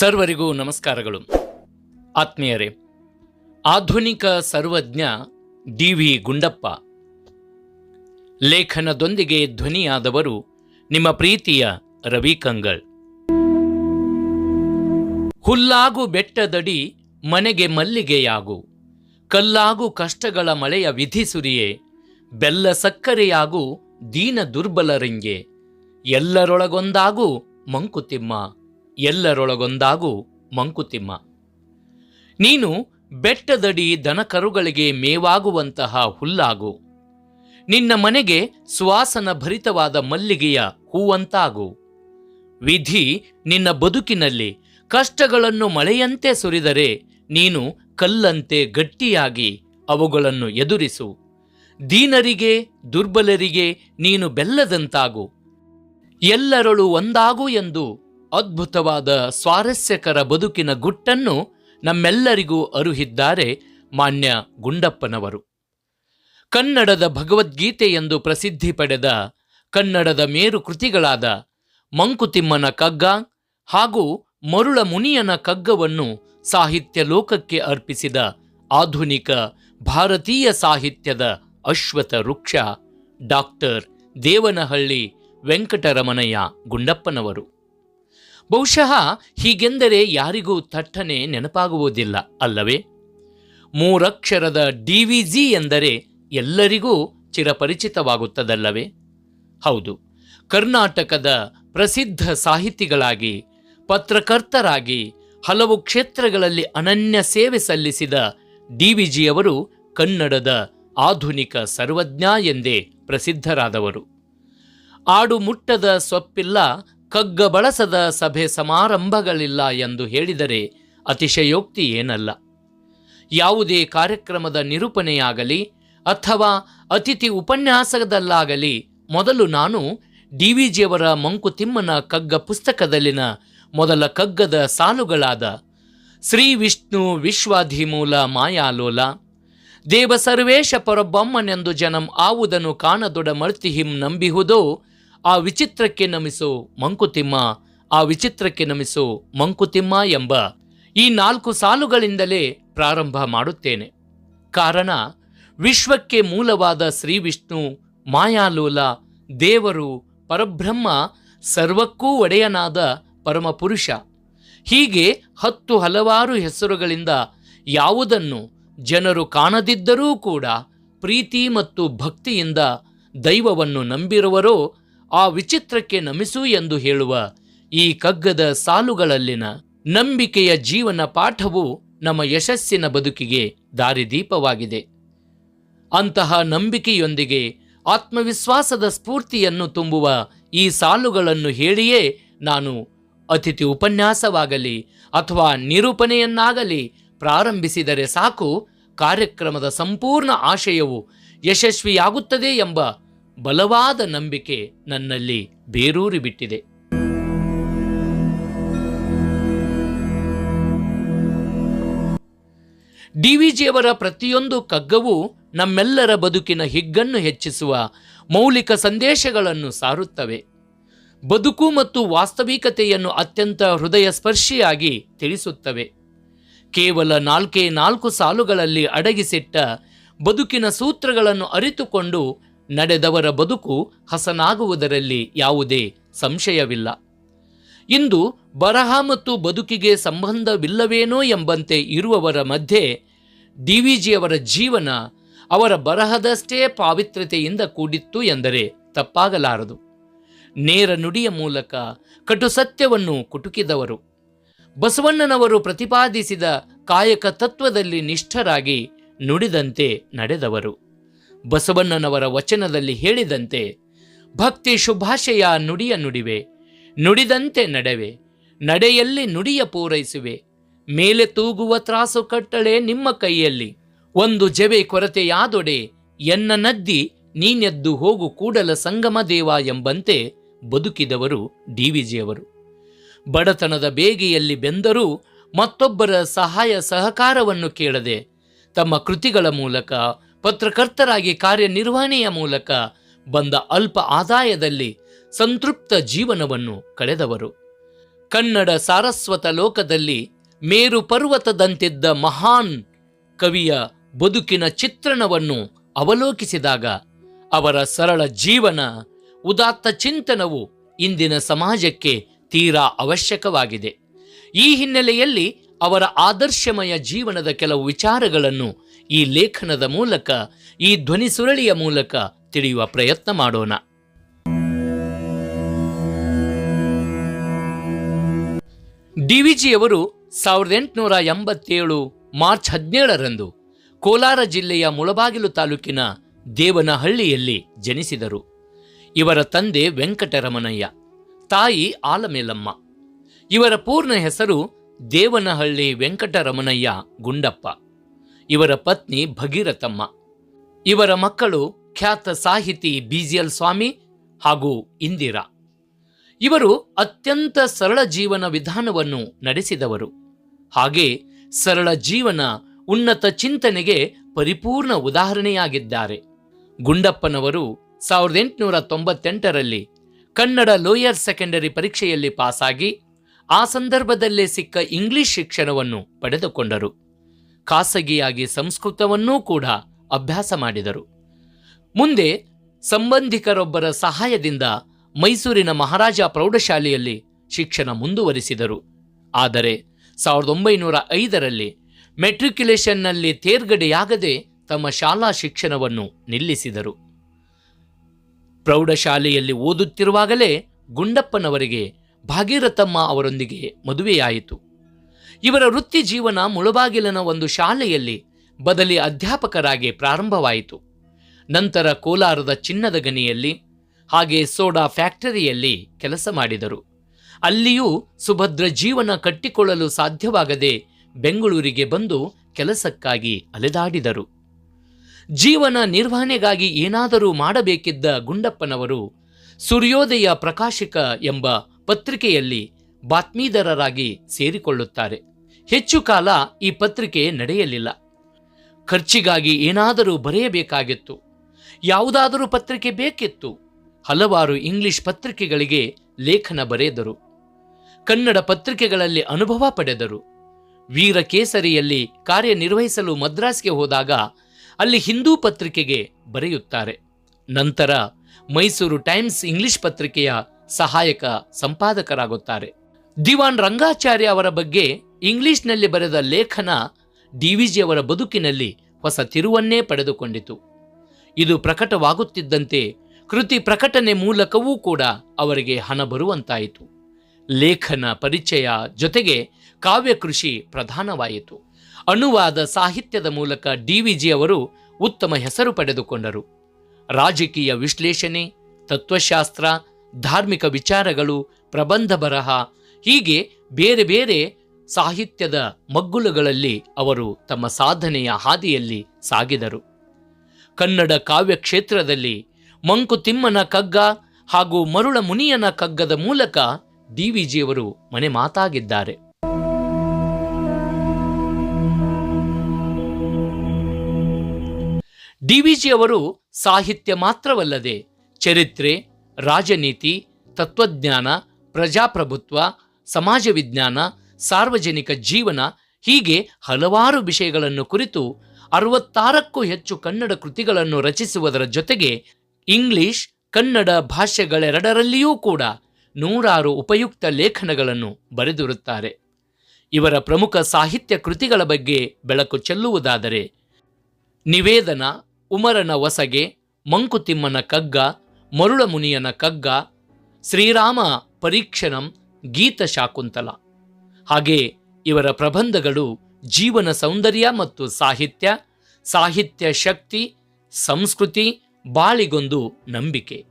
ಸರ್ವರಿಗೂ ನಮಸ್ಕಾರಗಳು. ಆತ್ಮೀಯರೇ, ಆಧುನಿಕ ಸರ್ವಜ್ಞ ಡಿ ವಿ ಗುಂಡಪ್ಪ. ಲೇಖನದೊಂದಿಗೆ ಧ್ವನಿಯಾದವರು ನಿಮ್ಮ ಪ್ರೀತಿಯ ರವಿ ಕಂಗಳ್ ಹುಲ್ಲಾಗು ಬೆಟ್ಟದಡಿ ಮನೆಗೆ ಮಲ್ಲಿಗೆಯಾಗು. ಕಲ್ಲಾಗು ಕಷ್ಟಗಳ ಮಳೆಯ ವಿಧಿ ಸುರಿಯೇ. ಬೆಲ್ಲ ಸಕ್ಕರೆಯಾಗು ದೀನ ದುರ್ಬಲರಿಂಗೆ ಎಲ್ಲರೊಳಗೊಂದಾಗು ಮಂಕುತಿಮ್ಮ. ಎಲ್ಲರೊಳಗೊಂದಾಗು ಮಂಕುತಿಮ್ಮ. ನೀನು ಬೆಟ್ಟದಡಿ ದನಕರುಗಳಿಗೆ ಮೇವಾಗುವಂತಹ ಹುಲ್ಲಾಗು. ನಿನ್ನ ಮನೆಗೆ ಸುವಾಸನ ಭರಿತವಾದ ಮಲ್ಲಿಗೆಯ ಹೂವಂತಾಗು. ವಿಧಿ ನಿನ್ನ ಬದುಕಿನಲ್ಲಿ ಕಷ್ಟಗಳನ್ನು ಮಳೆಯಂತೆ ಸುರಿದರೆ ನೀನು ಕಲ್ಲಂತೆ ಗಟ್ಟಿಯಾಗಿ ಅವುಗಳನ್ನು ಎದುರಿಸು. ದೀನರಿಗೆ, ದುರ್ಬಲರಿಗೆ ನೀನು ಬೆಲ್ಲದಂತಾಗು. ಎಲ್ಲರಳು ಒಂದಾಗು ಎಂದು ಅದ್ಭುತವಾದ ಸ್ವಾರಸ್ಯಕರ ಬದುಕಿನ ಗುಟ್ಟನ್ನು ನಮ್ಮೆಲ್ಲರಿಗೂ ಅರುಹಿದ್ದಾರೆ ಮಾನ್ಯ ಗುಂಡಪ್ಪನವರು. ಕನ್ನಡದ ಭಗವದ್ಗೀತೆ ಎಂದು ಪ್ರಸಿದ್ಧಿ ಪಡೆದ ಕನ್ನಡದ ಮೇರು ಕೃತಿಗಳಾದ ಮಂಕುತಿಮ್ಮನ ಕಗ್ಗ ಹಾಗೂ ಮರುಳ ಮುನಿಯನ ಕಗ್ಗವನ್ನು ಸಾಹಿತ್ಯ ಲೋಕಕ್ಕೆ ಅರ್ಪಿಸಿದ ಆಧುನಿಕ ಭಾರತೀಯ ಸಾಹಿತ್ಯದ ಅಶ್ವಥ ವೃಕ್ಷ ಡಾಕ್ಟರ್ ದೇವನಹಳ್ಳಿ ವೆಂಕಟರಮಣಯ್ಯ ಗುಂಡಪ್ಪನವರು. ಬಹುಶಃ ಹೀಗೆಂದರೆ ಯಾರಿಗೂ ಥಟ್ಟನೆ ನೆನಪಾಗುವುದಿಲ್ಲ, ಅಲ್ಲವೇ? ಮೂರಕ್ಷರದ ಡಿವಿಜಿ ಎಂದರೆ ಎಲ್ಲರಿಗೂ ಚಿರಪರಿಚಿತವಾಗುತ್ತದಲ್ಲವೇ? ಹೌದು, ಕರ್ನಾಟಕದ ಪ್ರಸಿದ್ಧ ಸಾಹಿತಿಗಳಾಗಿ, ಪತ್ರಕರ್ತರಾಗಿ, ಹಲವು ಕ್ಷೇತ್ರಗಳಲ್ಲಿ ಅನನ್ಯ ಸೇವೆ ಸಲ್ಲಿಸಿದ ಡಿವಿಜಿಯವರು ಕನ್ನಡದ ಆಧುನಿಕ ಸರ್ವಜ್ಞ ಎಂದೇ ಪ್ರಸಿದ್ಧರಾದವರು. ಆಡು ಮುಟ್ಟದ ಸೊಪ್ಪಿಲ್ಲ ಕಗ್ಗ ಬಳಸದ ಸಭೆ ಸಮಾರಂಭಗಳಿಲ್ಲ ಎಂದು ಹೇಳಿದರೆ ಅತಿಶಯೋಕ್ತಿ ಏನಲ್ಲ. ಯಾವುದೇ ಕಾರ್ಯಕ್ರಮದ ನಿರೂಪಣೆಯಾಗಲಿ ಅಥವಾ ಅತಿಥಿ ಉಪನ್ಯಾಸದಲ್ಲಾಗಲಿ ಮೊದಲು ನಾನು ಡಿ ವಿ ಜಿಯವರ ಮಂಕುತಿಮ್ಮನ ಕಗ್ಗ ಪುಸ್ತಕದಲ್ಲಿನ ಮೊದಲ ಕಗ್ಗದ ಸಾಲುಗಳಾದ ಶ್ರೀ ವಿಷ್ಣು ವಿಶ್ವಾಧಿಮೂಲ ಮಾಯಾಲೋಲ, ದೇವ ಸರ್ವೇಶ ಪರಬೊಮ್ಮನೆಂದು ಜನಂ ಆವುದನು ಕಾಣದೊಡ ಮರ್ತಿಹಿಂ ನಂಬಿಹುದೋ ಆ ವಿಚಿತ್ರಕ್ಕೆ ನಮಿಸು ಮಂಕುತಿಮ್ಮ, ಆ ವಿಚಿತ್ರಕ್ಕೆ ನಮಿಸು ಮಂಕುತಿಮ್ಮ ಎಂಬ ಈ ನಾಲ್ಕು ಸಾಲುಗಳಿಂದಲೇ ಪ್ರಾರಂಭ ಮಾಡುತ್ತೇನೆ. ಕಾರಣ, ವಿಶ್ವಕ್ಕೆ ಮೂಲವಾದ ಶ್ರೀ ವಿಷ್ಣು ಮಾಯಾಲೋಲ, ದೇವರು, ಪರಬ್ರಹ್ಮ, ಸರ್ವಕ್ಕೂ ಒಡೆಯನಾದ ಪರಮಪುರುಷ. ಹೀಗೆ ಹತ್ತು ಹಲವಾರು ಹೆಸರುಗಳಿಂದ ಯಾವುದನ್ನು ಜನರು ಕಾಣದಿದ್ದರೂ ಕೂಡ ಪ್ರೀತಿ ಮತ್ತು ಭಕ್ತಿಯಿಂದ ದೈವವನ್ನು ನಂಬಿರುವರೋ ಆ ವಿಚಿತ್ರಕ್ಕೆ ನಮಿಸು ಎಂದು ಹೇಳುವ ಈ ಕಗ್ಗದ ಸಾಲುಗಳಲ್ಲಿನ ನಂಬಿಕೆಯ ಜೀವನ ಪಾಠವು ನಮ್ಮ ಯಶಸ್ಸಿನ ಬದುಕಿಗೆ ದಾರಿದೀಪವಾಗಿದೆ. ಅಂತಹ ನಂಬಿಕೆಯೊಂದಿಗೆ ಆತ್ಮವಿಶ್ವಾಸದ ಸ್ಫೂರ್ತಿಯನ್ನು ತುಂಬುವ ಈ ಸಾಲುಗಳನ್ನು ಹೇಳಿಯೇ ನಾನು ಅತಿಥಿ ಉಪನ್ಯಾಸವಾಗಲಿ ಅಥವಾ ನಿರೂಪಣೆಯನ್ನಾಗಲಿ ಪ್ರಾರಂಭಿಸಿದರೆ ಸಾಕು, ಕಾರ್ಯಕ್ರಮದ ಸಂಪೂರ್ಣ ಆಶಯವು ಯಶಸ್ವಿಯಾಗುತ್ತದೆ ಎಂಬ ಬಲವಾದ ನಂಬಿಕೆ ನನ್ನಲ್ಲಿ ಬೇರೂರಿ ಬಿಟ್ಟಿದೆ. ಜಿಯವರ ಪ್ರತಿಯೊಂದು ಕಗ್ಗವೂ ನಮ್ಮೆಲ್ಲರ ಬದುಕಿನ ಹಿಗ್ಗನ್ನು ಹೆಚ್ಚಿಸುವ ಮೌಲಿಕ ಸಂದೇಶಗಳನ್ನು ಸಾರುತ್ತವೆ. ಬದುಕು ಮತ್ತು ವಾಸ್ತವಿಕತೆಯನ್ನು ಅತ್ಯಂತ ಹೃದಯ ಸ್ಪರ್ಶಿಯಾಗಿ ತಿಳಿಸುತ್ತವೆ. ಕೇವಲ ನಾಲ್ಕೇ ನಾಲ್ಕು ಸಾಲುಗಳಲ್ಲಿ ಅಡಗಿಸಿಟ್ಟ ಬದುಕಿನ ಸೂತ್ರಗಳನ್ನು ಅರಿತುಕೊಂಡು ನಡೆದವರ ಬದುಕು ಹಸನಾಗುವುದರಲ್ಲಿ ಯಾವುದೇ ಸಂಶಯವಿಲ್ಲ. ಇಂದು ಬರಹ ಮತ್ತು ಬದುಕಿಗೆ ಸಂಬಂಧವಿಲ್ಲವೇನೋ ಎಂಬಂತೆ ಇರುವವರ ಮಧ್ಯೆ ಡಿ ವಿ ಜಿಯವರ ಜೀವನ ಅವರ ಬರಹದಷ್ಟೇ ಪಾವಿತ್ರ್ಯತೆಯಿಂದ ಕೂಡಿತ್ತು ಎಂದರೆ ತಪ್ಪಾಗಲಾರದು. ನೇರ ನುಡಿಯ ಮೂಲಕ ಕಟು ಸತ್ಯವನ್ನು ಕುಟುಕಿದವರು. ಬಸವಣ್ಣನವರು ಪ್ರತಿಪಾದಿಸಿದ ಕಾಯಕ ತತ್ವದಲ್ಲಿ ನಿಷ್ಠರಾಗಿ ನುಡಿದಂತೆ ನಡೆದವರು. ಬಸವಣ್ಣನವರ ವಚನದಲ್ಲಿ ಹೇಳಿದಂತೆ, ಭಕ್ತಿ ಶುಭಾಶಯ ನುಡಿಯ ನುಡಿವೆ, ನುಡಿದಂತೆ ನಡೆವೆ, ನಡೆಯಲ್ಲಿ ನುಡಿಯ ಪೂರೈಸುವೆ, ಮೇಲೆ ತೂಗುವ ತ್ರಾಸು ಕಟ್ಟಳೆ ನಿಮ್ಮ ಕೈಯಲ್ಲಿ, ಒಂದು ಜವೆ ಕೊರತೆಯಾದೊಡೆ, ಎನ್ನ ನದ್ದಿ ನೀನೆದ್ದು ಹೋಗು ಕೂಡಲ ಸಂಗಮ ದೇವ ಎಂಬಂತೆ ಬದುಕಿದವರು ಡಿ ವಿಜಿಯವರು ಬಡತನದ ಬೇಗೆಯಲ್ಲಿ ಬೆಂದರೂ ಮತ್ತೊಬ್ಬರ ಸಹಾಯ ಸಹಕಾರವನ್ನು ಕೇಳದೆ, ತಮ್ಮ ಕೃತಿಗಳ ಮೂಲಕ ಪತ್ರಕರ್ತರಾಗಿ ಕಾರ್ಯನಿರ್ವಹಣೆಯ ಮೂಲಕ ಬಂದ ಅಲ್ಪ ಆದಾಯದಲ್ಲಿ ಸಂತೃಪ್ತ ಜೀವನವನ್ನು ಕಳೆದವರು. ಕನ್ನಡ ಸಾರಸ್ವತ ಲೋಕದಲ್ಲಿ ಮೇರು ಪರ್ವತದಂತಿದ್ದ ಮಹಾನ್ ಕವಿಯ ಬದುಕಿನ ಚಿತ್ರಣವನ್ನು ಅವಲೋಕಿಸಿದಾಗ ಅವರ ಸರಳ ಜೀವನ, ಉದಾತ್ತ ಚಿಂತನವು ಇಂದಿನ ಸಮಾಜಕ್ಕೆ ತೀರಾ ಅವಶ್ಯಕವಾಗಿದೆ. ಈ ಹಿನ್ನೆಲೆಯಲ್ಲಿ ಅವರ ಆದರ್ಶಮಯ ಜೀವನದ ಕೆಲವು ವಿಚಾರಗಳನ್ನು ಈ ಲೇಖನದ ಮೂಲಕ, ಈ ಧ್ವನಿ ಸುರಳಿಯ ಮೂಲಕ ತಿಳಿಯುವ ಪ್ರಯತ್ನ ಮಾಡೋಣ. ಡಿವಿಜಿಯವರು ಸಾವಿರದ ಎಂಟುನೂರ ಎಂಬತ್ತೇಳು ಮಾರ್ಚ್ ಹದಿನೇಳರಂದು ಕೋಲಾರ ಜಿಲ್ಲೆಯ ಮುಳಬಾಗಿಲು ತಾಲೂಕಿನ ದೇವನಹಳ್ಳಿಯಲ್ಲಿ ಜನಿಸಿದರು. ಇವರ ತಂದೆ ವೆಂಕಟರಮಣಯ್ಯ, ತಾಯಿ ಆಲಮೇಲಮ್ಮ. ಇವರ ಪೂರ್ಣ ಹೆಸರು ದೇವನಹಳ್ಳಿ ವೆಂಕಟರಮಣಯ್ಯ ಗುಂಡಪ್ಪ. ಇವರ ಪತ್ನಿ ಭಗೀರಥಮ್ಮ. ಇವರ ಮಕ್ಕಳು ಖ್ಯಾತ ಸಾಹಿತಿ ಬಿಜಿಎಲ್ ಸ್ವಾಮಿ ಹಾಗೂ ಇಂದಿರಾ. ಇವರು ಅತ್ಯಂತ ಸರಳ ಜೀವನ ವಿಧಾನವನ್ನು ನಡೆಸಿದವರು. ಹಾಗೆ ಸರಳ ಜೀವನ ಉನ್ನತ ಚಿಂತನೆಗೆ ಪರಿಪೂರ್ಣ ಉದಾಹರಣೆಯಾಗಿದ್ದಾರೆ. ಗುಂಡಪ್ಪನವರು ಸಾವಿರದ ಎಂಟುನೂರ ತೊಂಬತ್ತೆಂಟರಲ್ಲಿ ಕನ್ನಡ ಲೋಯರ್ ಸೆಕೆಂಡರಿ ಪರೀಕ್ಷೆಯಲ್ಲಿ ಪಾಸಾಗಿ ಆ ಸಂದರ್ಭದಲ್ಲೇ ಸಿಕ್ಕ ಇಂಗ್ಲಿಷ್ ಶಿಕ್ಷಣವನ್ನು ಪಡೆದುಕೊಂಡರು. ಖಾಸಗಿಯಾಗಿ ಸಂಸ್ಕೃತವನ್ನೂ ಕೂಡ ಅಭ್ಯಾಸ ಮಾಡಿದರು. ಮುಂದೆ ಸಂಬಂಧಿಕರೊಬ್ಬರ ಸಹಾಯದಿಂದ ಮೈಸೂರಿನ ಮಹಾರಾಜ ಪ್ರೌಢಶಾಲೆಯಲ್ಲಿ ಶಿಕ್ಷಣ ಮುಂದುವರಿಸಿದರು. ಆದರೆ ಸಾವಿರದ ಒಂಬೈನೂರ ಐದರಲ್ಲಿ ಮೆಟ್ರಿಕ್ಯುಲೇಷನ್ನಲ್ಲಿ ತೇರ್ಗಡೆಯಾಗದೆ ತಮ್ಮ ಶಾಲಾ ಶಿಕ್ಷಣವನ್ನು ನಿಲ್ಲಿಸಿದರು. ಪ್ರೌಢಶಾಲೆಯಲ್ಲಿ ಓದುತ್ತಿರುವಾಗಲೇ ಗುಂಡಪ್ಪನವರಿಗೆ ಭಾಗೀರಥಮ್ಮ ಅವರೊಂದಿಗೆ ಮದುವೆಯಾಯಿತು. ಇವರ ವೃತ್ತಿ ಜೀವನ ಮುಳಬಾಗಿಲಿನ ಒಂದು ಶಾಲೆಯಲ್ಲಿ ಬದಲಿ ಅಧ್ಯಾಪಕರಾಗಿ ಪ್ರಾರಂಭವಾಯಿತು. ನಂತರ ಕೋಲಾರದ ಚಿನ್ನದ ಗನಿಯಲ್ಲಿ ಹಾಗೆ ಸೋಡಾ ಫ್ಯಾಕ್ಟರಿಯಲ್ಲಿ ಕೆಲಸ ಮಾಡಿದರು. ಅಲ್ಲಿಯೂ ಸುಭದ್ರ ಜೀವನ ಕಟ್ಟಿಕೊಳ್ಳಲು ಸಾಧ್ಯವಾಗದೆ ಬೆಂಗಳೂರಿಗೆ ಬಂದು ಕೆಲಸಕ್ಕಾಗಿ ಅಲೆದಾಡಿದರು. ಜೀವನ ನಿರ್ವಹಣೆಗಾಗಿ ಏನಾದರೂ ಮಾಡಬೇಕಿದ್ದ ಗುಂಡಪ್ಪನವರು ಸೂರ್ಯೋದಯ ಪ್ರಕಾಶಕ ಎಂಬ ಪತ್ರಿಕೆಯಲ್ಲಿ ಬಾತ್ಮೀದಾರರಾಗಿ ಸೇರಿಕೊಳ್ಳುತ್ತಾರೆ. ಹೆಚ್ಚು ಕಾಲ ಈ ಪತ್ರಿಕೆ ನಡೆಯಲಿಲ್ಲ. ಖರ್ಚಿಗಾಗಿ ಏನಾದರೂ ಬರೆಯಬೇಕಾಗಿತ್ತು. ಯಾವುದಾದರೂ ಪತ್ರಿಕೆ ಬೇಕಿತ್ತು. ಹಲವಾರು ಇಂಗ್ಲಿಷ್ ಪತ್ರಿಕೆಗಳಿಗೆ ಲೇಖನ ಬರೆದರು. ಕನ್ನಡ ಪತ್ರಿಕೆಗಳಲ್ಲಿ ಅನುಭವ ಪಡೆದರು. ವೀರಕೇಸರಿಯಲ್ಲಿ ಕಾರ್ಯನಿರ್ವಹಿಸಲು ಮದ್ರಾಸ್ಗೆ ಹೋದಾಗ ಅಲ್ಲಿ ಹಿಂದೂ ಪತ್ರಿಕೆಗೆ ಬರೆಯುತ್ತಾರೆ. ನಂತರ ಮೈಸೂರು ಟೈಮ್ಸ್ ಇಂಗ್ಲಿಷ್ ಪತ್ರಿಕೆಯ ಸಹಾಯಕ ಸಂಪಾದಕರಾಗುತ್ತಾರೆ. ದಿವಾನ್ ರಂಗಾಚಾರ್ಯ ಅವರ ಬಗ್ಗೆ ಇಂಗ್ಲಿಷ್ನಲ್ಲಿ ಬರೆದ ಲೇಖನ ಡಿ ಅವರ ಬದುಕಿನಲ್ಲಿ ಹೊಸ ತಿರುವನ್ನೇ ಪಡೆದುಕೊಂಡಿತು. ಇದು ಪ್ರಕಟವಾಗುತ್ತಿದ್ದಂತೆ ಕೃತಿ ಪ್ರಕಟಣೆ ಮೂಲಕವೂ ಕೂಡ ಅವರಿಗೆ ಹಣ ಬರುವಂತಾಯಿತು. ಲೇಖನ ಪರಿಚಯ ಜೊತೆಗೆ ಕಾವ್ಯ ಕೃಷಿ ಪ್ರಧಾನವಾಯಿತು. ಅನುವಾದ ಸಾಹಿತ್ಯದ ಮೂಲಕ ಡಿ ಅವರು ಉತ್ತಮ ಹೆಸರು ಪಡೆದುಕೊಂಡರು. ರಾಜಕೀಯ ವಿಶ್ಲೇಷಣೆ, ತತ್ವಶಾಸ್ತ್ರ, ಧಾರ್ಮಿಕ ವಿಚಾರಗಳು, ಪ್ರಬಂಧ ಬರಹ ಹೀಗೆ ಬೇರೆ ಬೇರೆ ಸಾಹಿತ್ಯದ ಮಗ್ಗುಲುಗಳಲ್ಲಿ ಅವರು ತಮ್ಮ ಸಾಧನೆಯ ಹಾದಿಯಲ್ಲಿ ಸಾಗಿದರು. ಕನ್ನಡ ಕಾವ್ಯ ಕ್ಷೇತ್ರದಲ್ಲಿ ಮಂಕುತಿಮ್ಮನ ಕಗ್ಗ ಹಾಗೂ ಮರುಳ ಮುನಿಯನ ಕಗ್ಗದ ಮೂಲಕ ಡಿ ವಿಜಿಯವರು ಮನೆ ಮಾತಾಗಿದ್ದಾರೆ. ಡಿವಿಜಿ ಅವರು ಸಾಹಿತ್ಯ ಮಾತ್ರವಲ್ಲದೆ ಚರಿತ್ರೆ, ರಾಜನೀತಿ, ತತ್ವಜ್ಞಾನ, ಪ್ರಜಾಪ್ರಭುತ್ವ, ಸಮಾಜ ವಿಜ್ಞಾನ ಸಾರ್ವಜನಿಕ ಜೀವನ ಹೀಗೆ ಹಲವಾರು ವಿಷಯಗಳನ್ನು ಕುರಿತು ಅರವತ್ತಾರಕ್ಕೂ ಹೆಚ್ಚು ಕನ್ನಡ ಕೃತಿಗಳನ್ನು ರಚಿಸುವುದರ ಜೊತೆಗೆ ಇಂಗ್ಲಿಷ್, ಕನ್ನಡ ಭಾಷೆಗಳೆರಡರಲ್ಲಿಯೂ ಕೂಡ ನೂರಾರು ಉಪಯುಕ್ತ ಲೇಖನಗಳನ್ನು ಬರೆದಿರುತ್ತಾರೆ. ಇವರ ಪ್ರಮುಖ ಸಾಹಿತ್ಯ ಕೃತಿಗಳ ಬಗ್ಗೆ ಬೆಳಕು ಚೆಲ್ಲುವುದಾದರೆ, ನಿವೇದನ, ಉಮರನ ಒಸಗೆ ಮಂಕುತಿಮ್ಮನ ಕಗ್ಗ, ಮರುಳಮುನಿಯನ ಕಗ್ಗ, ಶ್ರೀರಾಮ ಪರೀಕ್ಷಣಂ ಗೀತ ಶಾಕುಂತಲ. ಹಾಗೆ ಇವರ ಪ್ರಬಂಧಗಳು ಜೀವನ ಸೌಂದರ್ಯ ಮತ್ತು ಸಾಹಿತ್ಯ ಸಾಹಿತ್ಯ ಶಕ್ತಿ, ಸಂಸ್ಕೃತಿ, ಬಾಳಿಗೊಂದು ನಂಬಿಕೆ.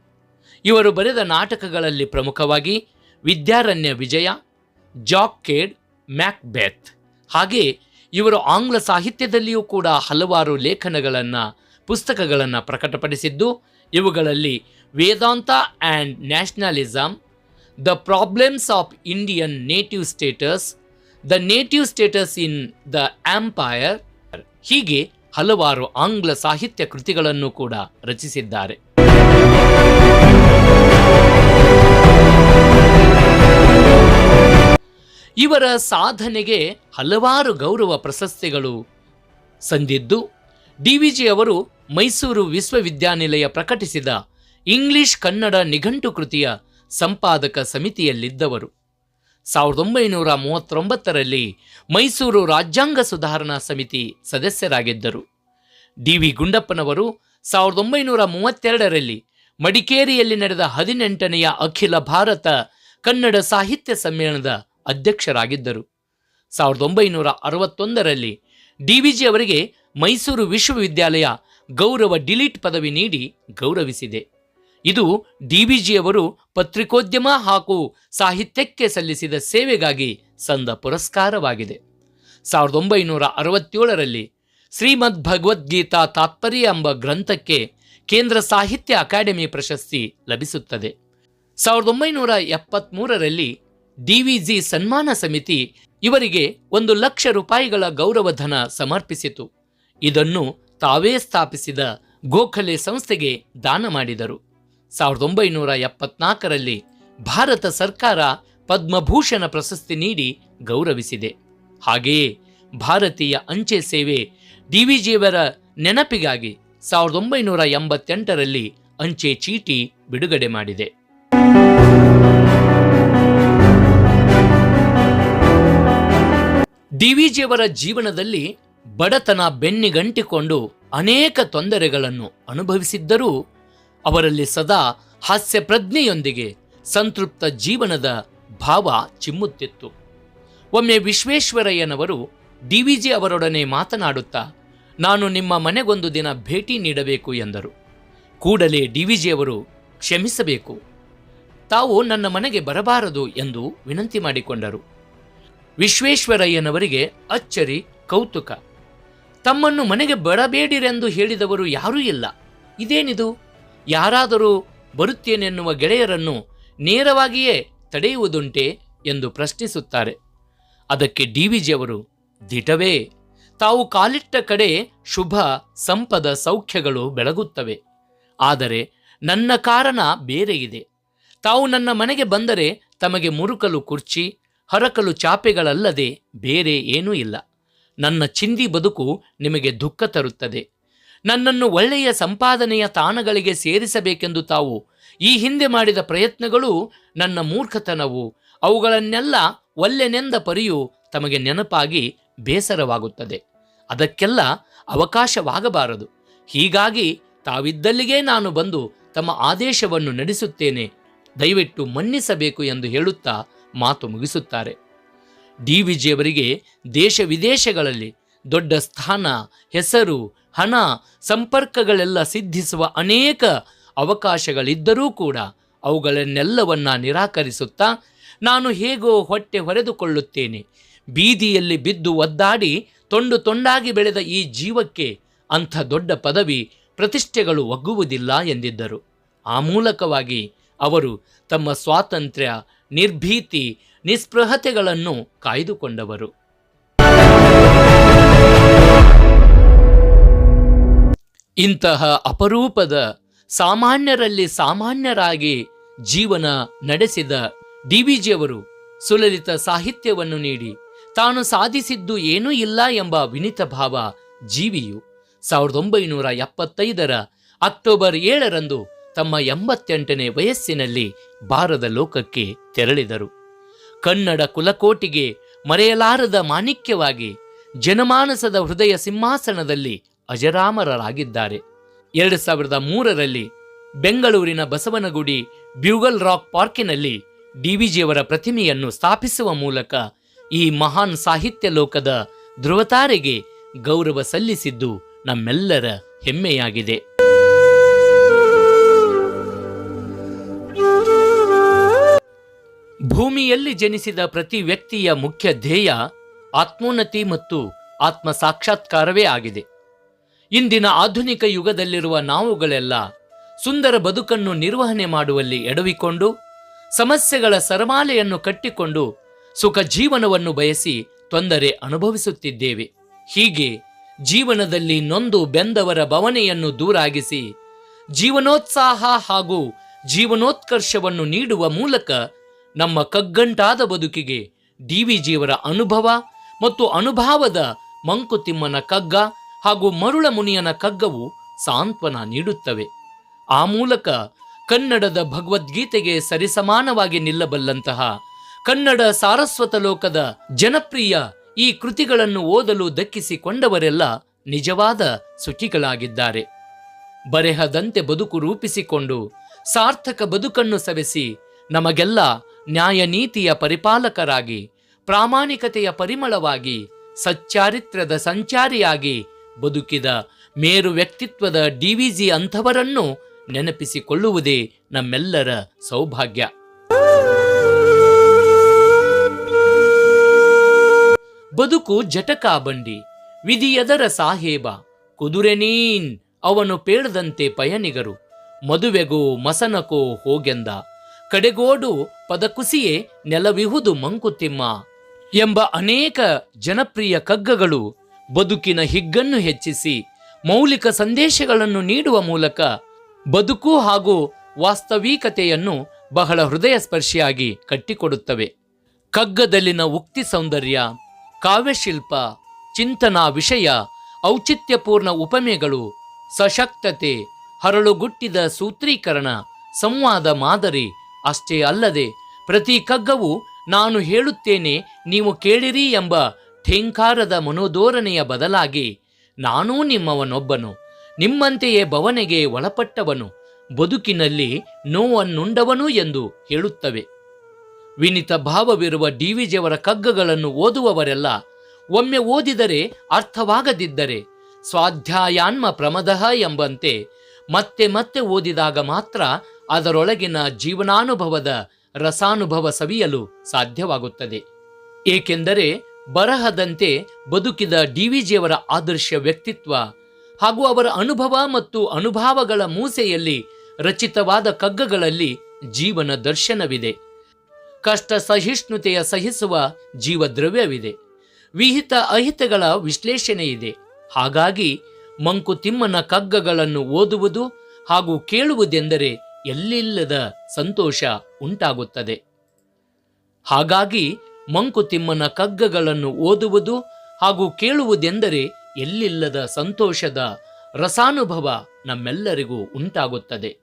ಇವರು ಬರೆದ ನಾಟಕಗಳಲ್ಲಿ ಪ್ರಮುಖವಾಗಿ Vidyaranya Vijaya Jack Cade Macbeth. ಹಾಗೆ ಇವರು ಆಂಗ್ಲ ಸಾಹಿತ್ಯದಲ್ಲಿಯೂ ಕೂಡ ಹಲವಾರು ಲೇಖನಗಳನ್ನು, ಪುಸ್ತಕಗಳನ್ನು ಪ್ರಕಟಪಡಿಸಿದ್ದು ಇವುಗಳಲ್ಲಿ Vedanta and nationalism the problems of Indian native status, the native status in the empire ಹೀಗೆ ಹಲವಾರು ಆಂಗ್ಲ ಸಾಹಿತ್ಯ ಕೃತಿಗಳನ್ನು ಕೂಡ ರಚಿಸಿದ್ದಾರೆ. ಇವರ ಸಾಧನೆಗೆ ಹಲವಾರು ಗೌರವ ಪ್ರಶಸ್ತಿಗಳು ಸಂದಿದ್ದು ಡಿವಿಜಿ ಅವರು ಮೈಸೂರು ವಿಶ್ವವಿದ್ಯಾನಿಲಯ ಪ್ರಕಟಿಸಿದ ಇಂಗ್ಲಿಷ್ ಕನ್ನಡ ನಿಘಂಟು ಕೃತಿಯ ಸಂಪಾದಕ ಸಮಿತಿಯಲ್ಲಿದ್ದವರು. ಸಾವಿರದ ಒಂಬೈನೂರ ಮೂವತ್ತೊಂಬತ್ತರಲ್ಲಿ ಮೈಸೂರು ರಾಜ್ಯಾಂಗ ಸುಧಾರಣಾ ಸಮಿತಿ ಸದಸ್ಯರಾಗಿದ್ದರು. ಡಿ ವಿ ಗುಂಡಪ್ಪನವರು ಸಾವಿರದ ಒಂಬೈನೂರ ಮೂವತ್ತೆರಡರಲ್ಲಿ ಮಡಿಕೇರಿಯಲ್ಲಿ ನಡೆದ ಹದಿನೆಂಟನೆಯ ಅಖಿಲ ಭಾರತ ಕನ್ನಡ ಸಾಹಿತ್ಯ ಸಮ್ಮೇಳನದ ಅಧ್ಯಕ್ಷರಾಗಿದ್ದರು. ಸಾವಿರದ ಒಂಬೈನೂರ ಅರವತ್ತೊಂದರಲ್ಲಿ ಡಿ ಡಿವಿಜಿ ಅವರಿಗೆ ಮೈಸೂರು ವಿಶ್ವವಿದ್ಯಾಲಯ ಗೌರವ ಡಿಲೀಟ್ ಪದವಿ ನೀಡಿ ಗೌರವಿಸಿದೆ. ಇದು ಡಿವಿಜಿಯವರು ಪತ್ರಿಕೋದ್ಯಮ ಹಾಗೂ ಸಾಹಿತ್ಯಕ್ಕೆ ಸಲ್ಲಿಸಿದ ಸೇವೆಗಾಗಿ ಸಂದ ಪುರಸ್ಕಾರವಾಗಿದೆ. ಸಾವಿರದ ಒಂಬೈನೂರ ಅರವತ್ತೇಳರಲ್ಲಿ ಶ್ರೀಮದ್ ಭಗವದ್ಗೀತಾ ತಾತ್ಪರ್ಯ ಎಂಬ ಗ್ರಂಥಕ್ಕೆ ಕೇಂದ್ರ ಸಾಹಿತ್ಯ ಅಕಾಡೆಮಿ ಪ್ರಶಸ್ತಿ ಲಭಿಸುತ್ತದೆ. ಸಾವಿರದ ಒಂಬೈನೂರ ಎಪ್ಪತ್ಮೂರರಲ್ಲಿ ಡಿವಿಜಿ ಸನ್ಮಾನ ಸಮಿತಿ ಇವರಿಗೆ ಒಂದು ಲಕ್ಷ ರೂಪಾಯಿಗಳ ಗೌರವಧನ ಸಮರ್ಪಿಸಿತು. ಇದನ್ನು ತಾವೇ ಸ್ಥಾಪಿಸಿದ ಗೋಖಲೆ ಸಂಸ್ಥೆಗೆ ದಾನ ಮಾಡಿದರು. ಸಾವಿರದ ಒಂಬೈನೂರ ಎಪ್ಪತ್ನಾಲ್ಕರಲ್ಲಿ ಭಾರತ ಸರ್ಕಾರ ಪದ್ಮಭೂಷಣ ಪ್ರಶಸ್ತಿ ನೀಡಿ ಗೌರವಿಸಿದೆ. ಹಾಗೆಯೇ ಭಾರತೀಯ ಅಂಚೆ ಸೇವೆ ಡಿ ವಿಜಿಯವರ ನೆನಪಿಗಾಗಿ ಸಾವಿರದ ಒಂಬೈನೂರ ಎಂಬತ್ತೆಂಟರಲ್ಲಿ ಅಂಚೆ ಚೀಟಿ ಬಿಡುಗಡೆ ಮಾಡಿದೆ. ಡಿವಿಜಿಯವರ ಜೀವನದಲ್ಲಿ ಬಡತನ ಬೆನ್ನಿಗಂಟಿಕೊಂಡು ಅನೇಕ ತೊಂದರೆಗಳನ್ನು ಅನುಭವಿಸಿದ್ದರೂ ಅವರಲ್ಲಿ ಸದಾ ಹಾಸ್ಯ ಪ್ರಜ್ಞೆಯೊಂದಿಗೆ ಸಂತೃಪ್ತ ಜೀವನದ ಭಾವ ಚಿಮ್ಮುತ್ತಿತ್ತು. ಒಮ್ಮೆ ವಿಶ್ವೇಶ್ವರಯ್ಯನವರು ಡಿ ವಿ ಜಿ ಅವರೊಡನೆ ಮಾತನಾಡುತ್ತಾ, ನಾನು ನಿಮ್ಮ ಮನೆಗೊಂದು ದಿನ ಭೇಟಿ ನೀಡಬೇಕು ಎಂದರು. ಕೂಡಲೇ ಡಿ ವಿ ಜಿಯವರು ಕ್ಷಮಿಸಬೇಕು. ತಾವು ನನ್ನ ಮನೆಗೆ ಬರಬಾರದು ಎಂದು ವಿನಂತಿ ಮಾಡಿಕೊಂಡರು. ವಿಶ್ವೇಶ್ವರಯ್ಯನವರಿಗೆ ಅಚ್ಚರಿ, ಕೌತುಕ. ತಮ್ಮನ್ನು ಮನೆಗೆ ಬರಬೇಡಿರೆಂದು ಹೇಳಿದವರು ಯಾರೂ ಇಲ್ಲ. ಇದೇನಿದು? ಯಾರಾದರೂ ಬರುತ್ತೇನೆನ್ನುವ ಗೆಳೆಯರನ್ನು ನೇರವಾಗಿಯೇ ತಡೆಯುವುದುಂಟೆ ಎಂದು ಪ್ರಶ್ನಿಸುತ್ತಾರೆ. ಅದಕ್ಕೆ ಡಿ ವಿಜಿಯವರು ದಿಟವೇ, ತಾವು ಕಾಲಿಟ್ಟ ಕಡೆ ಶುಭ ಸಂಪದ ಸೌಖ್ಯಗಳು ಬೆಳಗುತ್ತವೆ. ಆದರೆ ನನ್ನ ಕಾರಣ ಬೇರೆ ಇದೆ. ತಾವು ನನ್ನ ಮನೆಗೆ ಬಂದರೆ ತಮಗೆ ಮುರುಕಲು ಕುರ್ಚಿ, ಹರಕಲು ಚಾಪೆಗಳಲ್ಲದೆ ಬೇರೆ ಏನೂ ಇಲ್ಲ. ನನ್ನ ಚಿಂದಿ ಬದುಕು ನಿಮಗೆ ದುಃಖ ತರುತ್ತದೆ. ನನ್ನನ್ನು ಒಳ್ಳೆಯ ಸಂಪಾದನೆಯ ತಾಣಗಳಿಗೆ ಸೇರಿಸಬೇಕೆಂದು ತಾವು ಈ ಹಿಂದೆ ಮಾಡಿದ ಪ್ರಯತ್ನಗಳು ನನ್ನ ಮೂರ್ಖತನವು. ಅವುಗಳನ್ನೆಲ್ಲ ಒಲ್ಲೆನೆಂದ ಪರಿಯು ತಮಗೆ ನೆನಪಾಗಿ ಬೇಸರವಾಗುತ್ತದೆ. ಅದಕ್ಕೆಲ್ಲ ಅವಕಾಶವಾಗಬಾರದು. ಹೀಗಾಗಿ ತಾವಿದ್ದಲ್ಲಿಗೆ ನಾನು ಬಂದು ತಮ್ಮ ಆದೇಶವನ್ನು ನಡೆಸುತ್ತೇನೆ. ದಯವಿಟ್ಟು ಮನ್ನಿಸಬೇಕು ಎಂದು ಹೇಳುತ್ತಾ ಮಾತು ಮುಗಿಸುತ್ತಾರೆ. ಡಿ. ವಿಜಿಯವರಿಗೆ ದೇಶ ವಿದೇಶಗಳಲ್ಲಿ ದೊಡ್ಡ ಸ್ಥಾನ, ಹೆಸರು ಹಣ, ಸಂಪರ್ಕಗಳೆಲ್ಲ ಸಿದ್ಧಿಸುವ ಅನೇಕ ಅವಕಾಶಗಳಿದ್ದರೂ ಕೂಡ ಅವುಗಳನ್ನೆಲ್ಲವನ್ನ ನಿರಾಕರಿಸುತ್ತಾ ನಾನು ಹೇಗೋ ಹೊಟ್ಟೆ ಹೊರೆದುಕೊಳ್ಳುತ್ತೇನೆ. ಬೀದಿಯಲ್ಲಿ ಬಿದ್ದು ಒದ್ದಾಡಿ ತೊಂಡು ತೊಂಡಾಗಿ ಬೆಳೆದ ಈ ಜೀವಕ್ಕೆ ಅಂಥ ದೊಡ್ಡ ಪದವಿ ಪ್ರತಿಷ್ಠೆಗಳು ಒಗ್ಗುವುದಿಲ್ಲ ಎಂದಿದ್ದರು. ಆ ಮೂಲಕವಾಗಿ ಅವರು ತಮ್ಮ ಸ್ವಾತಂತ್ರ್ಯ, ನಿರ್ಭೀತಿ, ನಿಸ್ಪೃಹತೆಗಳನ್ನು ಕಾಯ್ದುಕೊಂಡವರು. ಇಂತಹ ಅಪರೂಪದ ಸಾಮಾನ್ಯರಲ್ಲಿ ಸಾಮಾನ್ಯರಾಗಿ ಜೀವನ ನಡೆಸಿದ ಡಿ ವಿಜಿಯವರು ಸುಲಲಿತ ಸಾಹಿತ್ಯವನ್ನು ನೀಡಿ ತಾನು ಸಾಧಿಸಿದ್ದು ಏನೂ ಇಲ್ಲ ಎಂಬ ವಿನಿತ ಭಾವ ಜೀವಿಯು. ಸಾವಿರದ ಒಂಬೈನೂರ ಎಪ್ಪತ್ತೈದರ ಅಕ್ಟೋಬರ್ ಏಳರಂದು ತಮ್ಮ ಎಂಬತ್ತೆಂಟನೇ ವಯಸ್ಸಿನಲ್ಲಿ ಬಾರದ ಲೋಕಕ್ಕೆ ತೆರಳಿದರು. ಕನ್ನಡ ಕುಲಕೋಟಿಗೆ ಮರೆಯಲಾರದ ಮಾಣಿಕ್ಯವಾಗಿ ಜನಮಾನಸದ ಹೃದಯ ಸಿಂಹಾಸನದಲ್ಲಿ ಅಜರಾಮರರಾಗಿದ್ದಾರೆ. ಎರಡು ಸಾವಿರದ ಮೂರರಲ್ಲಿ ಬೆಂಗಳೂರಿನ ಬಸವನಗುಡಿ ಬ್ಯೂಗಲ್ ರಾಕ್ ಪಾರ್ಕಿನಲ್ಲಿ ಡಿವಿಜಿಯವರ ಪ್ರತಿಮೆಯನ್ನು ಸ್ಥಾಪಿಸುವ ಮೂಲಕ ಈ ಮಹಾನ್ ಸಾಹಿತ್ಯ ಲೋಕದ ಧ್ರುವತಾರೆಗೆ ಗೌರವ ಸಲ್ಲಿಸಿದ್ದು ನಮ್ಮೆಲ್ಲರ ಹೆಮ್ಮೆಯಾಗಿದೆ. ಭೂಮಿಯಲ್ಲಿ ಜನಿಸಿದ ಪ್ರತಿ ವ್ಯಕ್ತಿಯ ಮುಖ್ಯ ಧ್ಯೇಯ ಆತ್ಮೋನ್ನತಿ ಮತ್ತು ಆತ್ಮ ಸಾಕ್ಷಾತ್ಕಾರವೇ ಆಗಿದೆ. ಇಂದಿನ ಆಧುನಿಕ ಯುಗದಲ್ಲಿರುವ ನಾವುಗಳೆಲ್ಲ ಸುಂದರ ಬದುಕನ್ನು ನಿರ್ವಹಣೆ ಮಾಡುವಲ್ಲಿ ಎಡವಿಕೊಂಡು, ಸಮಸ್ಯೆಗಳ ಸರಮಾಲೆಯನ್ನು ಕಟ್ಟಿಕೊಂಡು ಸುಖ ಜೀವನವನ್ನು ಬಯಸಿ ತೊಂದರೆ ಅನುಭವಿಸುತ್ತಿದ್ದೇವೆ. ಹೀಗೆ ಜೀವನದಲ್ಲಿ ನೊಂದು ಬೆಂದವರ ಭವನೆಯನ್ನು ದೂರಾಗಿಸಿ ಜೀವನೋತ್ಸಾಹ ಹಾಗೂ ಜೀವನೋತ್ಕರ್ಷವನ್ನು ನೀಡುವ ಮೂಲಕ ನಮ್ಮ ಕಗ್ಗಂಟಾದ ಬದುಕಿಗೆ ಡಿ ವಿಜಿಯವರ ಅನುಭವ ಮತ್ತು ಅನುಭಾವದ ಮಂಕುತಿಮ್ಮನ ಕಗ್ಗ ಹಾಗೂ ಮರುಳ ಮುನಿಯನ ಕಗ್ಗವು ಸಾಂತ್ವನ ನೀಡುತ್ತವೆ. ಆ ಮೂಲಕ ಕನ್ನಡದ ಭಗವದ್ಗೀತೆಗೆ ಸರಿಸಮಾನವಾಗಿ ನಿಲ್ಲಬಲ್ಲಂತಹ ಕನ್ನಡ ಸಾರಸ್ವತ ಲೋಕದ ಜನಪ್ರಿಯ ಈ ಕೃತಿಗಳನ್ನು ಓದಲು ದಕ್ಕಿಸಿಕೊಂಡವರೆಲ್ಲ ನಿಜವಾದ ಸುಖಿಗಳಾಗಿದ್ದಾರೆ. ಬರೆಹದಂತೆ ಬದುಕು ರೂಪಿಸಿಕೊಂಡು ಸಾರ್ಥಕ ಬದುಕನ್ನು ಸವೆಸಿ ನಮಗೆಲ್ಲ ನ್ಯಾಯ ನೀತಿಯ ಪರಿಪಾಲಕರಾಗಿ, ಪ್ರಾಮಾಣಿಕತೆಯ ಪರಿಮಳವಾಗಿ, ಸಚ್ಚಾರಿತ್ರ್ಯದ ಸಂಚಾರಿಯಾಗಿ ಬದುಕಿದ ಮೇರು ವ್ಯಕ್ತಿತ್ವದ ಡಿ ವಿ ಜಿ ಅಂಥವರನ್ನು ನೆನಪಿಸಿಕೊಳ್ಳುವುದೇ ನಮ್ಮೆಲ್ಲರ ಸೌಭಾಗ್ಯ. ಬದುಕು ಜಟಕಾ ಬಂಡಿ, ವಿಧಿಯದರ ಸಾಹೇಬ, ಕುದುರೆ ನೀನ್, ಅವನು ಪೇಳದಂತೆ ಪಯನಿಗರು ಮದುವೆಗೋ ಮಸನಕೋ ಹೋಗೆಂದ, ಕಡೆಗೋಡು ಪದಕುಸಿಯೇ ನೆಲವಿಹುದು ಮಂಕುತಿಮ್ಮ ಎಂಬ ಅನೇಕ ಜನಪ್ರಿಯ ಕಗ್ಗಗಳು ಬದುಕಿನ ಹಿಗ್ಗನ್ನು ಹೆಚ್ಚಿಸಿ ಮೌಲಿಕ ಸಂದೇಶಗಳನ್ನು ನೀಡುವ ಮೂಲಕ ಬದುಕು ಹಾಗೂ ವಾಸ್ತವಿಕತೆಯನ್ನು ಬಹಳ ಹೃದಯ ಸ್ಪರ್ಶಿಯಾಗಿ ಕಟ್ಟಿಕೊಡುತ್ತವೆ. ಕಗ್ಗದಲ್ಲಿನ ಉಕ್ತಿ ಸೌಂದರ್ಯ, ಕಾವ್ಯಶಿಲ್ಪ, ಚಿಂತನಾ ವಿಷಯ, ಔಚಿತ್ಯಪೂರ್ಣ ಉಪಮೆಗಳು, ಸಶಕ್ತತೆ, ಹರಳುಗುಟ್ಟಿದ ಸೂತ್ರೀಕರಣ, ಸಂವಾದ ಮಾದರಿ ಅಷ್ಟೇ ಅಲ್ಲದೆ ಪ್ರತಿ ಕಗ್ಗವು ನಾನು ಹೇಳುತ್ತೇನೆ ನೀವು ಕೇಳಿರಿ ಎಂಬ ಠೇಂಕಾರದ ಮನೋಧೋರಣೆಯ ಬದಲಾಗಿ ನಾನೂ ನಿಮ್ಮವನೊಬ್ಬನು, ನಿಮ್ಮಂತೆಯೇ ಭವನೆಗೆ ಒಳಪಟ್ಟವನು, ಬದುಕಿನಲ್ಲಿ ನೋವನ್ನುಂಡವನು ಎಂದು ಹೇಳುತ್ತವೆ. ವಿನಿತ ಭಾವವಿರುವ ಡಿ ವಿಜಿಯವರ ಕಗ್ಗಗಳನ್ನು ಓದುವವರೆಲ್ಲ, ಒಮ್ಮೆ ಓದಿದರೆ ಅರ್ಥವಾಗದಿದ್ದರೆ ಸ್ವಾಧ್ಯಾಯಾನ್ಮ ಪ್ರಮದಃ ಎಂಬಂತೆ ಮತ್ತೆ ಮತ್ತೆ ಓದಿದಾಗ ಮಾತ್ರ ಅದರೊಳಗಿನ ಜೀವನಾನುಭವದ ರಸಾನುಭವ ಸವಿಯಲು ಸಾಧ್ಯವಾಗುತ್ತದೆ. ಏಕೆಂದರೆ ಬರಹದಂತೆ ಬದುಕಿದ ಡಿ ವಿ ಜಿಯವರ ಆದರ್ಶ ವ್ಯಕ್ತಿತ್ವ ಹಾಗೂ ಅವರ ಅನುಭವ ಮತ್ತು ಅನುಭಾವಗಳ ಮೂಸೆಯಲ್ಲಿ ರಚಿತವಾದ ಕಗ್ಗಗಳಲ್ಲಿ ಜೀವನ ದರ್ಶನವಿದೆ. ಕಷ್ಟ ಸಹಿಷ್ಣುತೆಯ ಸಹಿಸುವ ಜೀವದ್ರವ್ಯವಿದೆ. ವಿಹಿತ ಅಹಿತಗಳ ವಿಶ್ಲೇಷಣೆ ಇದೆ ಹಾಗಾಗಿ ಮಂಕುತಿಮ್ಮನ ಕಗ್ಗಗಳನ್ನು ಓದುವುದು ಹಾಗೂ ಕೇಳುವುದೆಂದರೆ ಎಲ್ಲಿಲ್ಲದ ಸಂತೋಷ ಉಂಟಾಗುತ್ತದೆ. ಹಾಗಾಗಿ ಮಂಕುತಿಮ್ಮನ ಕಗ್ಗಗಳನ್ನು ಓದುವುದು ಹಾಗೂ ಕೇಳುವುದೆಂದರೆ ಎಲ್ಲಿಲ್ಲದ ಸಂತೋಷದ ರಸಾನುಭವ ನಮ್ಮೆಲ್ಲರಿಗೂ ಉಂಟಾಗುತ್ತದೆ.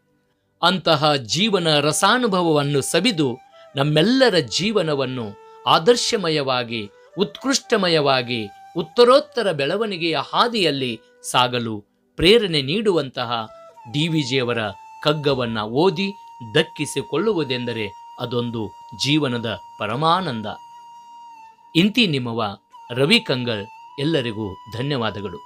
ಅಂತಹ ಜೀವನ ರಸಾನುಭವವನ್ನು ಸವಿದು ನಮ್ಮೆಲ್ಲರ ಜೀವನವನ್ನು ಆದರ್ಶಮಯವಾಗಿ, ಉತ್ಕೃಷ್ಟಮಯವಾಗಿ, ಉತ್ತರೋತ್ತರ ಬೆಳವಣಿಗೆಯ ಹಾದಿಯಲ್ಲಿ ಸಾಗಲು ಪ್ರೇರಣೆ ನೀಡುವಂತಹ ಡಿ ವಿಜಿಯವರ ಕಗ್ಗವನ್ನು ಓದಿ ದಕ್ಕಿಸಿಕೊಳ್ಳುವುದೆಂದರೆ ಅದೊಂದು ಜೀವನದ ಪರಮಾನಂದ. ಇಂತಿ ನಿಮ್ಮವ ರವಿ ಕಂಗಲ್ ಎಲ್ಲರಿಗೂ ಧನ್ಯವಾದಗಳು.